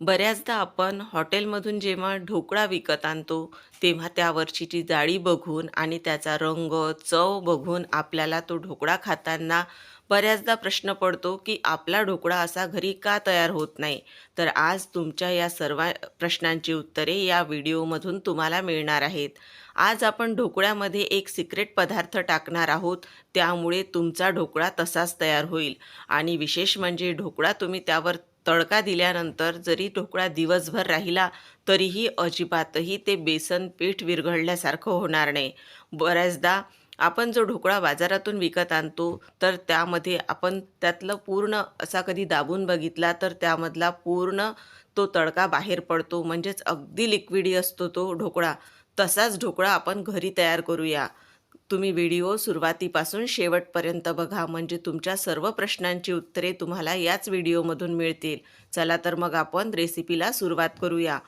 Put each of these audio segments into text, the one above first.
बऱ्याचदा आपण हॉटेलमधून जेव्हा ढोकळा विकत आणतो तेव्हा त्यावरची ती जाळी बघून आणि त्याचा रंग चव बघून आपल्याला तो ढोकळा खाताना बऱ्याचदा प्रश्न पडतो की आपला ढोकळा असा घरी का तयार होत नाही? तर आज तुमच्या या सर्व प्रश्नांची उत्तरे या व्हिडिओमधून तुम्हाला मिळणार आहेत. आज आपण ढोकळ्यामध्ये एक सिक्रेट पदार्थ टाकणार आहोत त्यामुळे तुमचा ढोकळा तसाच तयार होईल. आणि विशेष म्हणजे ढोकळा तुम्ही त्यावर तडका दिल्यानंतर जरी ढोकळा दिवसभर राहिला तरीही अजिबातही ते बेसन पीठ विरघळल्यासारखं होणार नाही. बऱ्याचदा आपण जो ढोकळा बाजारातून विकत आणतो तर त्यामध्ये आपण त्यातलं पूर्ण असा कधी दाबून बघितला तर त्यामधला पूर्ण तो तडका बाहेर पडतो म्हणजेच अगदी लिक्विडी असतो तो ढोकळा. तसाच ढोकळा आपण घरी तयार करूया. तुम्ही व्हिडिओ सुरुवातीपासून शेवटपर्यंत बघा. म्हणजे तुमच्या सर्व प्रश्नांची उत्तरे तुम्हाला याच व्हिडिओमधून मिळतील. चला तर मग आपण रेसिपीला सुरुवात करूया.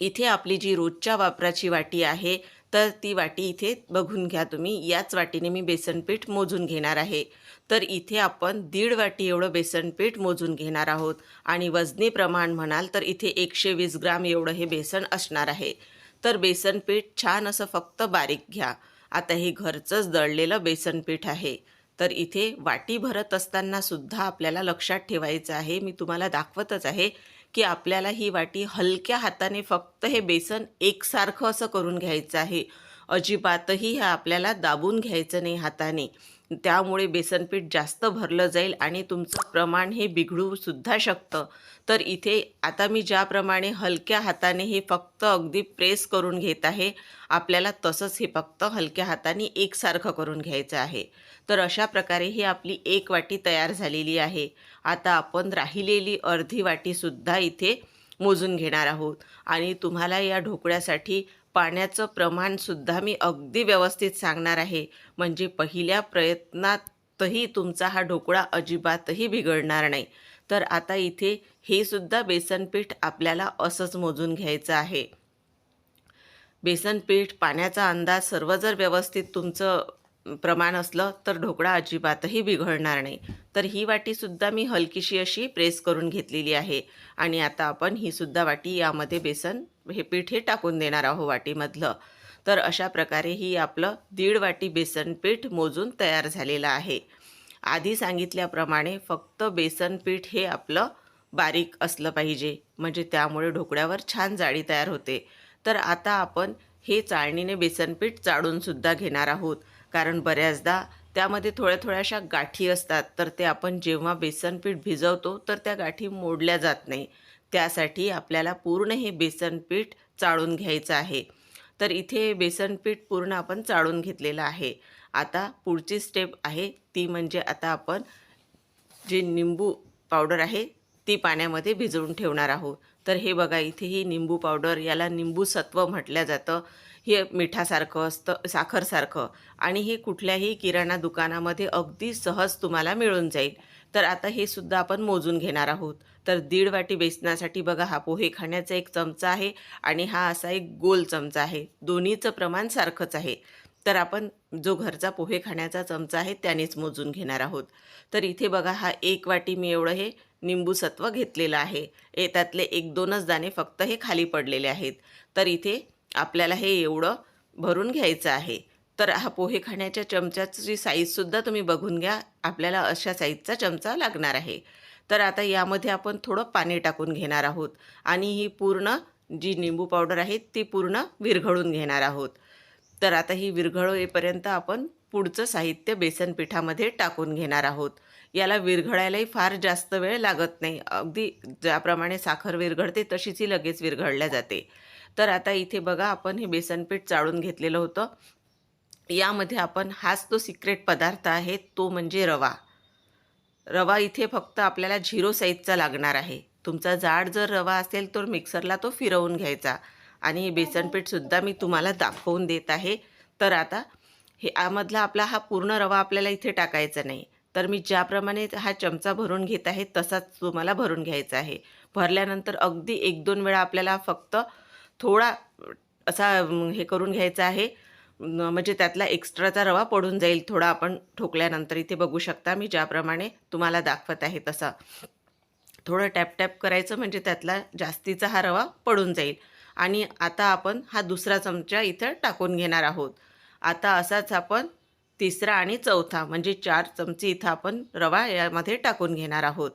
इथे आपली जी रोजच्या वापराची वाटी आहे तर ती वाटी इथे बघून घ्या तुम्ही. याच वाटीने मी बेसनपीठ मोजून घेणार आहे. तर इथे आपण दीड वाटी एवढं बेसनपीठ मोजून घेणार आहोत. आणि वजनी प्रमाण म्हणाल तर इथे एकशे वीस ग्राम एवढं हे बेसन असणार आहे. तर बेसनपीठ छान असं फक्त बारीक घ्या. आता हे घरचंच दळलेलं बेसनपीठ आहे. तर इथे वाटी भरत असताना सुद्धा आपल्याला लक्षात ठेवायचं आहे. मी तुम्हाला दाखवतच आहे की आपल्याला ही वाटी हलक्या हाताने फक्त हे बेसन एकसारखं असं करून घ्यायचं आहे. अजिबातही हे आपल्याला दाबून घ्यायचं नाही हाताने. त्यामुळे बेसनपीठ जास्त भरलं जाईल आणि तुमचं प्रमाण हे बिघडूसुद्धा शकतं. तर इथे आता मी ज्याप्रमाणे हलक्या हाताने हे फक्त अगदी प्रेस करून घेत आहे आपल्याला तसंच हे फक्त हलक्या हाताने एकसारखं करून घ्यायचं आहे. तर अशा प्रकारे ही आपली एक वाटी तयार झालेली आहे. आता आपण राहिलेली अर्धी वाटीसुद्धा इथे मोजून घेणार आहोत. आणि तुम्हाला या ढोकळ्यासाठी पाण्याचं प्रमाणसुद्धा मी अगदी व्यवस्थित सांगणार आहे. म्हणजे पहिल्या प्रयत्नातही तुमचा हा ढोकळा अजिबातही बिघडणार नाही. तर आता इथे हे सुद्धा बेसनपीठ आपल्याला असंच मोजून घ्यायचं आहे. बेसनपीठ पाण्याचा अंदाज सर्व जर व्यवस्थित तुमचं प्रमाण असलं तर ढोकळा अजिबातही बिघडणार नाही. तर ही वाटीसुद्धा मी हलकीशी अशी प्रेस करून घेतलेली आहे. आणि आता आपण ही सुद्धा वाटी यामध्ये बेसन हे पीठ हे टाकून देणार आहो वाटीमधलं. तर अशा प्रकारे ही आपलं दीड वाटी बेसन पीठ मोजून तयार झालेलं आहे. आधी सांगितल्याप्रमाणे फक्त बेसन पीठ हे आपलं बारीक असलं पाहिजे. म्हणजे त्यामुळे ढोकळ्यावर छान जाळी तयार होते. तर आता आपण हे चाळणीने बेसनपीठ चाळूनसुद्धा घेणार आहोत. कारण बऱ्याचदा त्यामध्ये थोड्या थोड्याशा गाठी असतात. तर ते आपण जेव्हा बेसनपीठ भिजवतो तर त्या गाठी मोडल्या जात नाही. त्यासाठी आपल्याला पूर्ण हे बेसनपीठ चाळून घ्यायचं आहे. तर इथे बेसनपीठ पूर्ण आपण चाळून घेतलेलं आहे. आता पुढची स्टेप आहे ती म्हणजे आता आपण जे निंबू पावडर आहे ती पाण्यामध्ये भिजवून ठेवणार आहोत. तर हे बघा इथे ही निंबू पावडर याला निंबू सत्व म्हटलं जातं. हे मिठासारखं असतं साखरसारखं. आणि हे कुठल्याही किराणा दुकानामध्ये अगदी सहज तुम्हाला मिळून जाईल. तर आता हे सुद्धा आपण मोजून घेणार आहोत. तर दीड वाटी बेसनासाठी बघा हा पोहे खाण्याचा एक चमचा आहे आणि हा असा एक गोल चमचा आहे. दोन्हीचं प्रमाण सारखंच आहे. तर आपण जो घरचा पोहे खाण्याचा चमचा आहे त्यानेच मोजून घेणार आहोत. तर इथे बघा हा एक वाटी मी एवढं हे निंबू सत्व घेतलेलं आहे. ए त्यातले एक दोनच दाणे फक्त हे खाली पडलेले आहेत. तर इथे आपल्याला हे एवढं भरून घ्यायचं आहे. तर हा पोहे खाण्याच्या चमच्याची साईजसुद्धा तुम्ही बघून घ्या. आपल्याला अशा साईजचा चमचा लागणार आहे. तर आता यामध्ये आपण थोडं पाणी टाकून घेणार आहोत. आणि ही पूर्ण जी निंबू पावडर आहे ती पूर्ण विरघळून घेणार आहोत. तर आता ही विरघळेपर्यंत आपण पुढचं साहित्य बेसन पिठामध्ये टाकून घेणार आहोत. याला विरघळायलाही फार जास्त वेळ लागत नाही. अगदी ज्याप्रमाणे साखर विरघळते तशीच ही लगेच विरघळल्या जाते. तर आता इथे बघा आपण हे बेसनपीठ चाळून घेतलेलं होतं. यामध्ये आपण हाच तो सिक्रेट पदार्थ आहे तो म्हणजे रवा. रवा इथे फक्त आपल्याला झिरो साईजचा लागणार आहे. तुमचा जाड जर रवा असेल तर मिक्सरला तो फिरवून घ्यायचा. आणि हे बेसनपीठसुद्धा मी तुम्हाला दाखवून देत आहे. तर आता हे यामधला आपला हा पूर्ण रवा आपल्याला इथे टाकायचा नाही. तर मी ज्याप्रमाणे हा चमचा भरून घेत आहे तसाच तुम्हाला भरून घ्यायचा आहे. भरल्यानंतर अगदी एक दोन वेळा आपल्याला फक्त थोडा असा हे करून घ्यायचा आहे. म्हणजे त्यातला एक्स्ट्राचा रवा पडून जाईल थोडा आपण ठोकल्यानंतर इथे बघू शकता. मी ज्याप्रमाणे तुम्हाला दाखवत आहे तसा. थोडं टॅप टॅप करायचं म्हणजे त्यातला जास्तीचा हा रवा पडून जाईल. आणि आता आपण हा दुसरा चमचा इथं टाकून घेणार आहोत. आता असाच आपण तिसरा आणि चौथा म्हणजे चार चमचे इथं आपण रवा यामध्ये टाकून घेणार आहोत.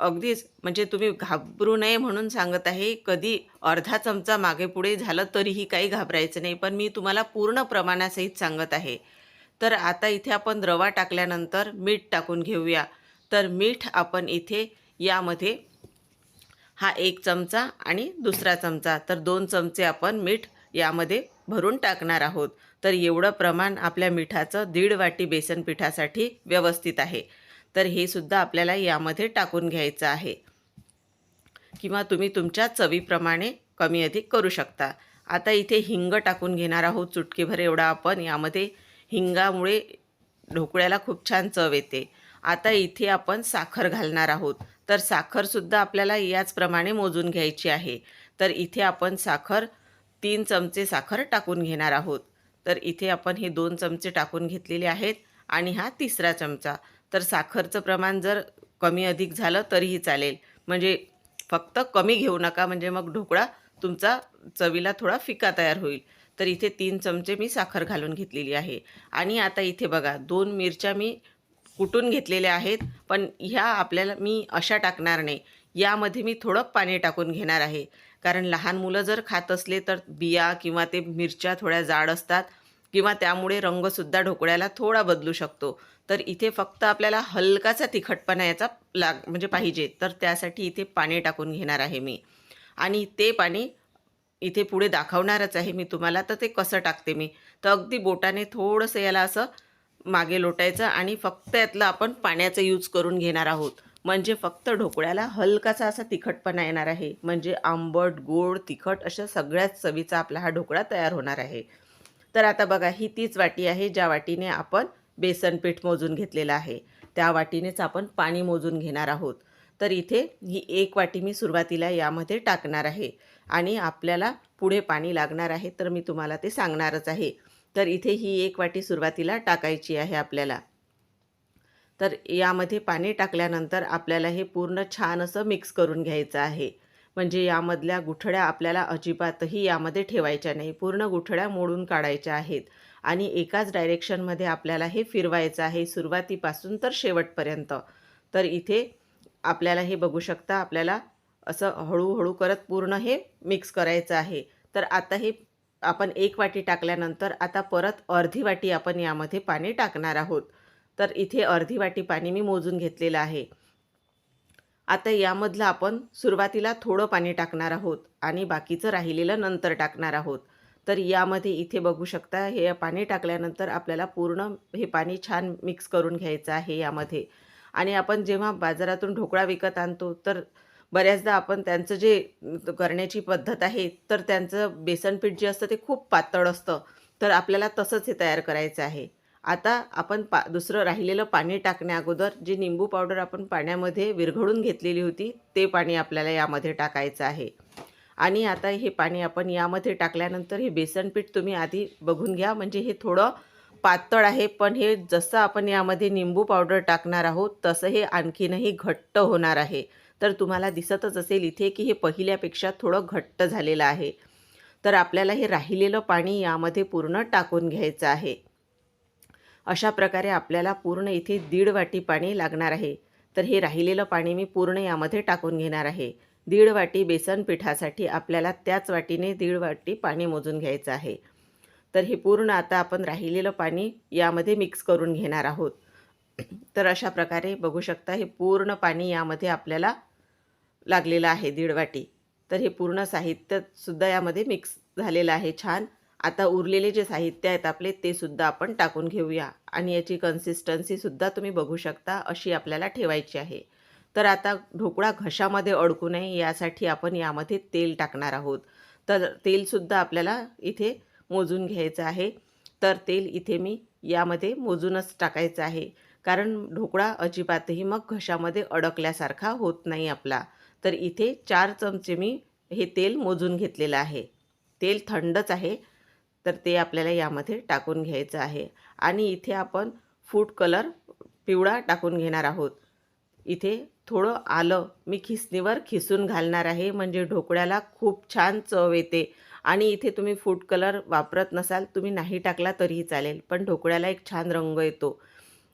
अगदीच. म्हणजे तुम्ही घाबरू नये म्हणून सांगत आहे. कधी अर्धा चमचा मागे पुढे झालं तरीही काही घाबरायचं नाही. पण मी तुम्हाला पूर्ण प्रमाणासहित सांगत आहे. तर आता इथे आपण रवा टाकल्यानंतर मीठ टाकून घेऊया. तर मीठ आपण इथे यामध्ये हा एक चमचा आणि दुसरा चमचा. तर दोन चमचे आपण मीठ यामध्ये भरून टाकणार आहोत. तर एवढं प्रमाण आपल्या मिठाचं दीड वाटी बेसन पिठासाठी व्यवस्थित आहे. तर हे सुद्धा आपल्याला यामध्ये टाकून घ्यायचं आहे. किंवा तुम्ही तुमच्या चवीप्रमाणे कमी अधिक करू शकता. आता इथे हिंग टाकून घेणार आहोत. चुटकीभर एवढा आपण. यामध्ये हिंगामुळे ढोकळ्याला खूप छान चव येते. आता इथे आपण साखर घालणार आहोत. तर साखरसुद्धा आपल्याला याचप्रमाणे मोजून घ्यायची आहे. तर इथे आपण साखर तीन चमचे साखर टाकून घेणार आहोत. तर इथे आपण हे दोन चमचे टाकून घेतलेले आहेत. आणि हा तिसरा चमचा. तर साखरचं प्रमाण जर कमी अधिक झालं तरीही चालेल. म्हणजे फक्त कमी घेऊ नका म्हणजे मग ढोकळा तुमचा चवीला थोडा फिका तयार होईल. तर इथे तीन चमचे मी साखर घालून घेतलेली आहे. आणि आता इथे बघा दोन मिरच्या मी कुटून घेतलेल्या आहेत पण ह्या आपल्याला मी अशा टाकणार नाही. यामध्ये मी थोडं पाणी टाकून घेणार आहे. कारण लहान मुलं जर खात असले तर बिया किंवा ते मिरच्या थोड्या जाड असतात किंवा त्यामुळे रंगसुद्धा ढोकळ्याला थोडा बदलू शकतो. तर इथे फक्त आपल्याला हलकासा तिखटपणा याचा लाग म्हणजे पाहिजे तर त्यासाठी इथे पाणी टाकून घेणार आहे मी. आणि ते पाणी इथे पुढे दाखवणारच आहे मी तुम्हाला तर ते कसं टाकते मी. तर अगदी बोटाने थोडंसं याला असं मागे लोटायचं आणि फक्त यातलं आपण पाण्याचा यूज करून घेणार आहोत. म्हणजे फक्त ढोकळ्याला हलकासा असा तिखटपणा येणार आहे. म्हणजे आंबट गोड तिखट अशा सगळ्याच चवीचा आपला हा ढोकळा तयार होणार आहे. तर आता बघा ही तीच वाटी आहे ज्या वाटीने आपण बेसन पीठ मोजून घेतलेलं आहे. त्या वाटीनेच आपण पाणी मोजून घेणार आहोत. तर इथे ही एक वाटी मी सुरुवातीला यामध्ये टाकणार आहे आणि आपल्याला पुढे पाणी लागणार आहे तर मी तुम्हाला ते सांगणारच आहे. तर इथे ही एक वाटी सुरुवातीला टाकायची आहे आपल्याला. तर यामध्ये पाणी टाकल्यानंतर आपल्याला हे पूर्ण छान असं मिक्स करून घ्यायचं आहे. म्हणजे यामधल्या गुठड्या आपल्याला अजिबातही यामध्ये ठेवायच्या नाही. पूर्ण गुठळ्या मोडून काढायच्या आहेत. आणि एकाच डायरेक्शनमध्ये आपल्याला हे फिरवायचं आहे सुरुवातीपासून तर शेवटपर्यंत. तर इथे आपल्याला हे बघू शकता आपल्याला असं हळूहळू करत पूर्ण हे मिक्स करायचं आहे. तर आता हे आपण एक वाटी टाकल्यानंतर आता परत अर्धी वाटी आपण यामध्ये पाणी टाकणार आहोत. तर इथे अर्धी वाटी पाणी मी मोजून घेतलेलं आहे. आता यामधलं आपण सुरुवातीला थोडं पाणी टाकणार आहोत आणि बाकीचं राहिलेलं नंतर टाकणार आहोत. तर यामध्ये इथे बघू शकता हे पाणी टाकल्यानंतर आपल्याला पूर्ण हे पाणी छान मिक्स करून घ्यायचं आहे यामध्ये. आणि आपण जेव्हा बाजारातून ढोकळा विकत आणतो तर बऱ्याचदा आपण त्यांचं जे करण्याची पद्धत आहे तर त्यांचं बेसनपीठ जे असतं ते खूप पातळ असतं. तर आपल्याला तसंच हे तयार करायचं आहे. आता आपण पा दुसरं राहिलेलं पाणी टाकण्या अगोदर जी निंबू पावडर आपण पाण्यामध्ये विरघळून घेतलेली होती ते पाणी आपल्याला यामध्ये टाकायचं आहे. आणि आता हे पाणी आपण यामध्ये टाकल्यानंतर हे बेसन पीठ तुम्ही आधी बघून घ्या. म्हणजे हे थोडं पातळ आहे पण हे जसं आपण यामध्ये निंबू पावडर टाकणार आहोत तसं हे आणखीनही घट्ट होणार आहे. तर तुम्हाला दिसतच असेल इथे की हे पहिल्यापेक्षा थोडं घट्ट झालेलं आहे. तर आपल्याला हे राहिलेलं पाणी यामध्ये पूर्ण टाकून घ्यायचं आहे. अशा प्रकारे आपल्याला पूर्ण इथे दीड वाटी पाणी लागणार आहे. तर हे राहिलेलं पाणी मी पूर्ण यामध्ये टाकून घेणार आहे. दीड वाटी बेसन पिठासाठी आपल्याला त्याच वाटीने दीड वाटी पाणी मोजून घ्यायचं आहे. तर हे पूर्ण आता आपण राहिलेलं पाणी यामध्ये मिक्स करून घेणार आहोत. तर अशा प्रकारे बघू शकता हे पूर्ण पाणी यामध्ये आपल्याला लागलेलं आहे दीड वाटी. तर हे पूर्ण साहित्यसुद्धा यामध्ये मिक्स झालेलं आहे छान. आता उरलेले जे साहित्य आहेत आपले ते सुद्धा आपण टाकून घेऊया. आणि याची कन्सिस्टन्सीसुद्धा तुम्ही बघू शकता अशी आपल्याला ठेवायची आहे. तर आता ढोकळा घशामध्ये अडकू नये यासाठी आपण यामध्ये तेल टाकणार आहोत. तर तेलसुद्धा आपल्याला इथे मोजून घ्यायचं आहे. तर तेल इथे मी यामध्ये मोजूनच टाकायचं आहे. कारण ढोकळा अजिबातही मग घशामध्ये अडकल्यासारखा होत नाही आपला. तर इथे चार चमचे मी हे तेल मोजून घेतलेलं आहे. तेल थंडच आहे. तर ते आपल्याला यामध्ये टाकून घ्यायचं आहे. आणि इथे आपण फूड कलर पिवळा टाकून घेणार आहोत. इथे थोडं आलं मी खिसणीवर खिसून घालणार आहे म्हणजे ढोकळ्याला खूप छान चव येते. आणि इथे तुम्ही फूड कलर वापरत नसाल तुम्ही नाही टाकला तरीही चालेल पण ढोकळ्याला एक छान रंग येतो.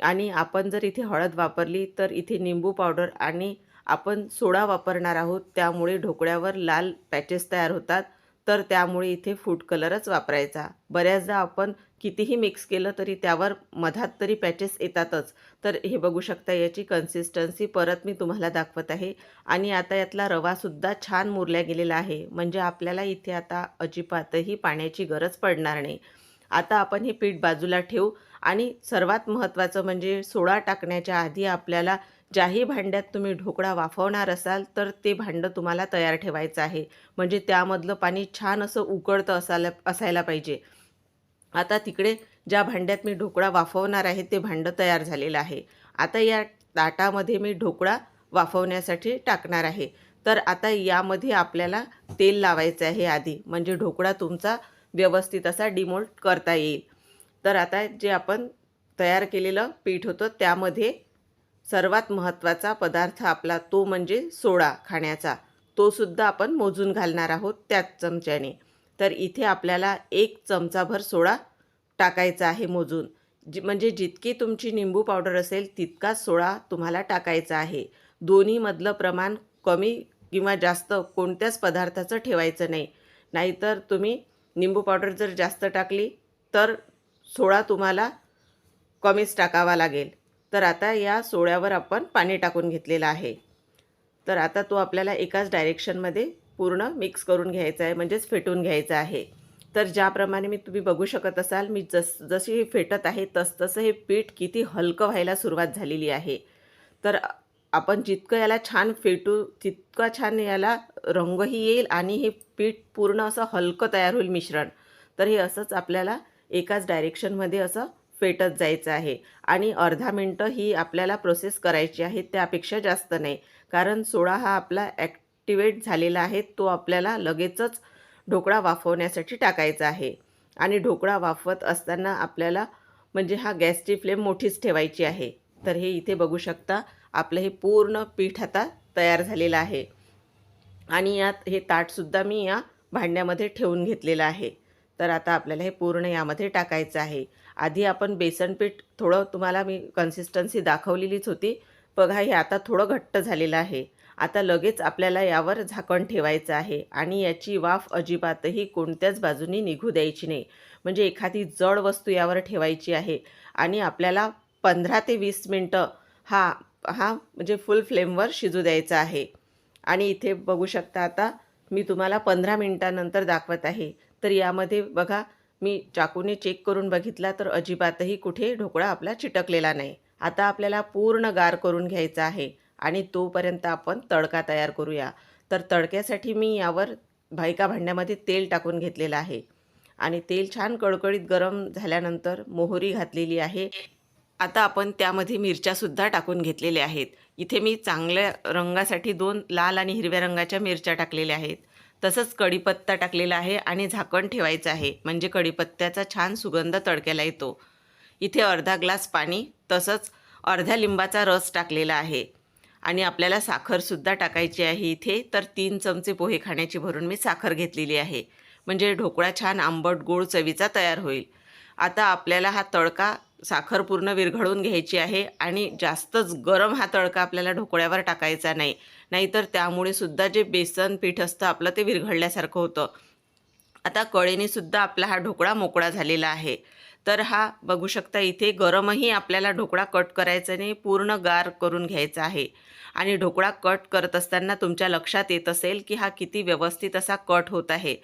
आणि आपण जर इथे हळद वापरली तर इथे निंबू पावडर आणि आपण सोडा वापरणार आहोत त्यामुळे ढोकळ्यावर लाल पॅचेस तयार होतात. तर त्यामुळे इथे फूड कलरच वापरायचा. बऱ्याचदा आपण कितीही मिक्स केलं तरी त्यावर मधात तरी पॅचेस येतातच. तर हे बघू शकता याची कन्सिस्टन्सी परत मी तुम्हाला दाखवत आहे. आणि आता यातला रवासुद्धा छान मुरल्या गेलेला आहे. म्हणजे आपल्याला इथे आता अजिबातही पाण्याची गरज पडणार नाही. आता आपण हे पीठ बाजूला ठेवू आणि सर्वात महत्त्वाचं म्हणजे सोडा टाकण्याच्या आधी आपल्याला ज्याही भांड्यात तुम्ही ढोकळा वाफवणार असाल तर ते भांडं तुम्हाला तयार ठेवायचं आहे. म्हणजे त्यामधलं पाणी छान असं उकळतं असायला असायला पाहिजे. आता तिकडे ज्या भांड्यात मी ढोकळा वाफवणार आहे ते भांडं तयार झालेलं आहे. आता या ताटामध्ये मी ढोकळा वाफवण्यासाठी टाकणार आहे. तर आता यामध्ये आपल्याला तेल लावायचं आहे आधी. म्हणजे ढोकळा तुमचा व्यवस्थित असा डिमोल्ट करता येईल. तर आता जे आपण तयार केलेलं पीठ होतं त्यामध्ये सर्वात महत्त्वाचा पदार्थ आपला तो म्हणजे सोडा खाण्याचा. तो सुद्धा आपण मोजून घालणार आहोत त्याच चमच्याने. तर इथे आपल्याला एक चमचाभर सोडा टाकायचा आहे मोजून. जी म्हणजे जितकी तुमची निंबू पावडर असेल तितकाच सोडा तुम्हाला टाकायचा आहे. दोन्हीमधलं प्रमाण कमी किंवा जास्त कोणत्याच पदार्थाचं ठेवायचं नाही. नाहीतर तुम्ही निंबू पावडर जर जास्त टाकली तर सोडा तुम्हाला कमीच टाकावा लागेल. तर आता या सोळ्यावर आपण पाणी टाकून घेतलेलं आहे. तर आता तो आपल्याला एकाच डायरेक्शनमध्ये पूर्ण मिक्स करून घ्यायचा आहे म्हणजेच फेटून घ्यायचा आहे. तर ज्याप्रमाणे मी तुम्ही बघू शकत असाल मी जस जशी हे फेटत आहे तसतसं हे पीठ किती हलकं व्हायला सुरुवात झालेली आहे. तर आपण जितकं याला छान फेटू तितका छान याला रंगही येईल आणि हे पीठ पूर्ण असं हलकं तयार होईल मिश्रण. तर हे असंच आपल्याला एकाच डायरेक्शनमध्ये असं फेटत जायचं आहे. आणि अर्धा मिनटं ही आपल्याला प्रोसेस करायची आहे त्यापेक्षा जास्त नाही. कारण सोडा हा आपला ॲक्टिवेट झालेला आहे तो आपल्याला लगेचच ढोकळा वाफवण्यासाठी टाकायचा आहे. आणि ढोकळा वाफवत असताना आपल्याला म्हणजे हा गॅसची फ्लेम मोठीच ठेवायची आहे. तर हे इथे बघू शकता आपलं हे पूर्ण पीठ आता तयार झालेलं आहे. आणि यात हे ताटसुद्धा मी या भांड्यामध्ये ठेवून घेतलेलं आहे. तर आता आपल्याला हे पूर्ण यामध्ये टाकायचं आहे. आधी आपण बेसन पीठ थोडं तुम्हाला मी कन्सिस्टन्सी दाखवलेलीच होती. बघा हे आता थोडं घट्ट झालेलं आहे. आता लगेच आपल्याला यावर झाकण ठेवायचं आहे आणि याची वाफ अजिबातही कोणत्याच बाजूनी निघू द्यायची नाही. म्हणजे एखादी जड वस्तू यावर ठेवायची आहे आणि आपल्याला पंधरा ते वीस मिनटं हा हा म्हणजे फुल फ्लेमवर शिजू द्यायचा आहे. आणि इथे बघू शकता आता मी तुम्हाला पंधरा मिनटानंतर दाखवत आहे. तर यामध्ये बघा मी चाकूने चेक करून बघितला तर अजिबातही कुठे ढोकळा आपला चिटकलेला नाही. आता आपल्याला पूर्ण गार करून घ्यायचा आहे आणि तोपर्यंत आपण तडका तयार करूया. तर तडक्यासाठी मी यावर भायका भांड्यामध्ये तेल टाकून घेतलेलं आहे आणि तेल छान कडकडीत गरम झाल्यानंतर मोहरी घातलेली आहे. आता आपण त्यामध्ये मिरच्यासुद्धा टाकून घेतलेल्या आहेत. इथे मी चांगल्या रंगासाठी दोन लाल आणि हिरव्या रंगाच्या मिरच्या टाकलेल्या आहेत. तसंच कढीपत्ता टाकलेला आहे आणि झाकण ठेवायचं आहे. म्हणजे कढीपत्त्याचा छान सुगंध तडक्याला येतो. इथे अर्धा ग्लास पाणी तसंच अर्ध्या लिंबाचा रस टाकलेला आहे. आणि आपल्याला साखरसुद्धा टाकायची आहे इथे. तर तीन चमचे पोहे खाण्याची भरून मी साखर घेतलेली आहे. म्हणजे ढोकळा छान आंबट गोड चवीचा तयार होईल. आता आपल्याला हा तडका साखर पूर्ण विरघळून घ्यायची आहे आणि जास्तच गरम हा तडका आपल्याला ढोकळ्यावर टाकायचा नाही. नाहीतर त्यामुळे सुद्धा जे बेसन पीठ असतं आपलं ते विरघळल्यासारखं होतं. आता कळेनेसुद्धा आपला हा ढोकळा मोकळा झालेला आहे. तर हा बघू शकता इथे गरमही आपल्याला ढोकळा कट करायचा नाही पूर्ण गार करून घ्यायचा आहे. आणि ढोकळा कट करत असताना तुमच्या लक्षात येत असेल की हा किती व्यवस्थित असा कट होत आहे.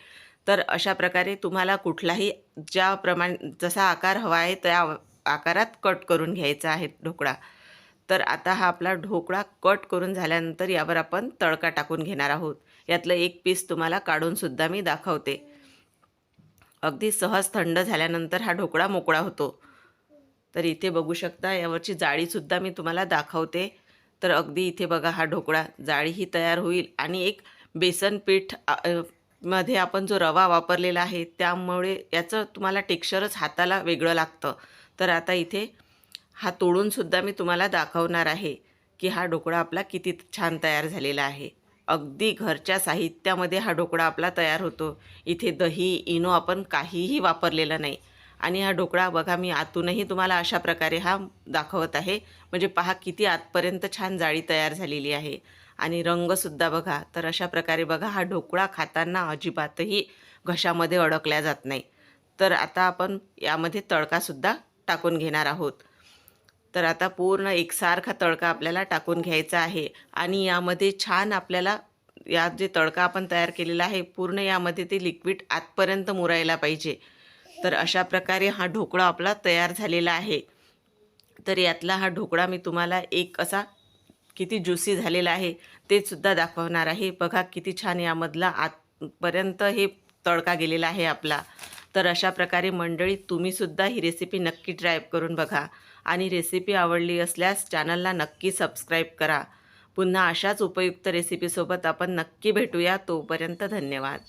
तर अशा प्रकारे तुम्हाला कुठलाही ज्या प्रमाण जसा आकार हवा आहे त्या आकारात कट करून घ्यायचा आहे ढोकळा. तर आता हा आपला ढोकळा कट करून झाल्यानंतर यावर आपण तडका टाकून घेणार आहोत. यातलं एक पीस तुम्हाला काढूनसुद्धा मी दाखवते. अगदी सहज थंड झाल्यानंतर हा ढोकळा मोकळा होतो. तर इथे बघू शकता यावरची जाळीसुद्धा मी तुम्हाला दाखवते. तर अगदी इथे बघा हा ढोकळा जाळीही तयार होईल आणि एक बेसन पीठमध्ये आपण जो रवा वापरलेला आहे त्यामुळे याचं तुम्हाला टेक्स्चरच हाताला वेगळं लागतं. तर आता इथे हा तोडूनसुद्धा मी तुम्हाला दाखवणार आहे की हा ढोकळा आपला किती छान तयार झालेला आहे. अगदी घरच्या साहित्यामध्ये हा ढोकळा आपला तयार होतो. इथे दही इनो आपण काहीही वापरलेलं नाही. आणि हा ढोकळा बघा मी आतूनही तुम्हाला अशा प्रकारे हा दाखवत आहे. म्हणजे पहा किती आतपर्यंत छान जाळी तयार झालेली आहे. आणि रंगसुद्धा बघा तर अशा प्रकारे बघा हा ढोकळा खाताना अजिबातही घशामध्ये अडकल्या जात नाही. तर आता आपण यामध्ये तडकासुद्धा टाकून घेणार आहोत. तर आता पूर्ण एकसारखा तडका आपल्याला टाकून घ्यायचा आहे. आणि यामध्ये छान आपल्याला या जे तडका आपण तयार केलेला आहे पूर्ण यामध्ये ते लिक्विड आतपर्यंत मुरायला पाहिजे. तर अशा प्रकारे हा ढोकळा आपला तयार झालेला आहे. तर यातला हा ढोकळा मी तुम्हाला एक असा किती ज्युसी झालेला आहे ते सुद्धा दाखवणार आहे. बघा किती छान यामधला आतपर्यंत हे तडका गेलेला आहे आपला. तर अशा प्रकारे मंडळी तुम्हीसुद्धा ही रेसिपी नक्की ट्राय करून बघा. आणि रेसिपी आवडली असल्यास चॅनलला नक्की सबस्क्राईब करा. पुन्हा अशाच उपयुक्त रेसिपीसोबत आपण नक्की भेटूया. तोपर्यंत धन्यवाद.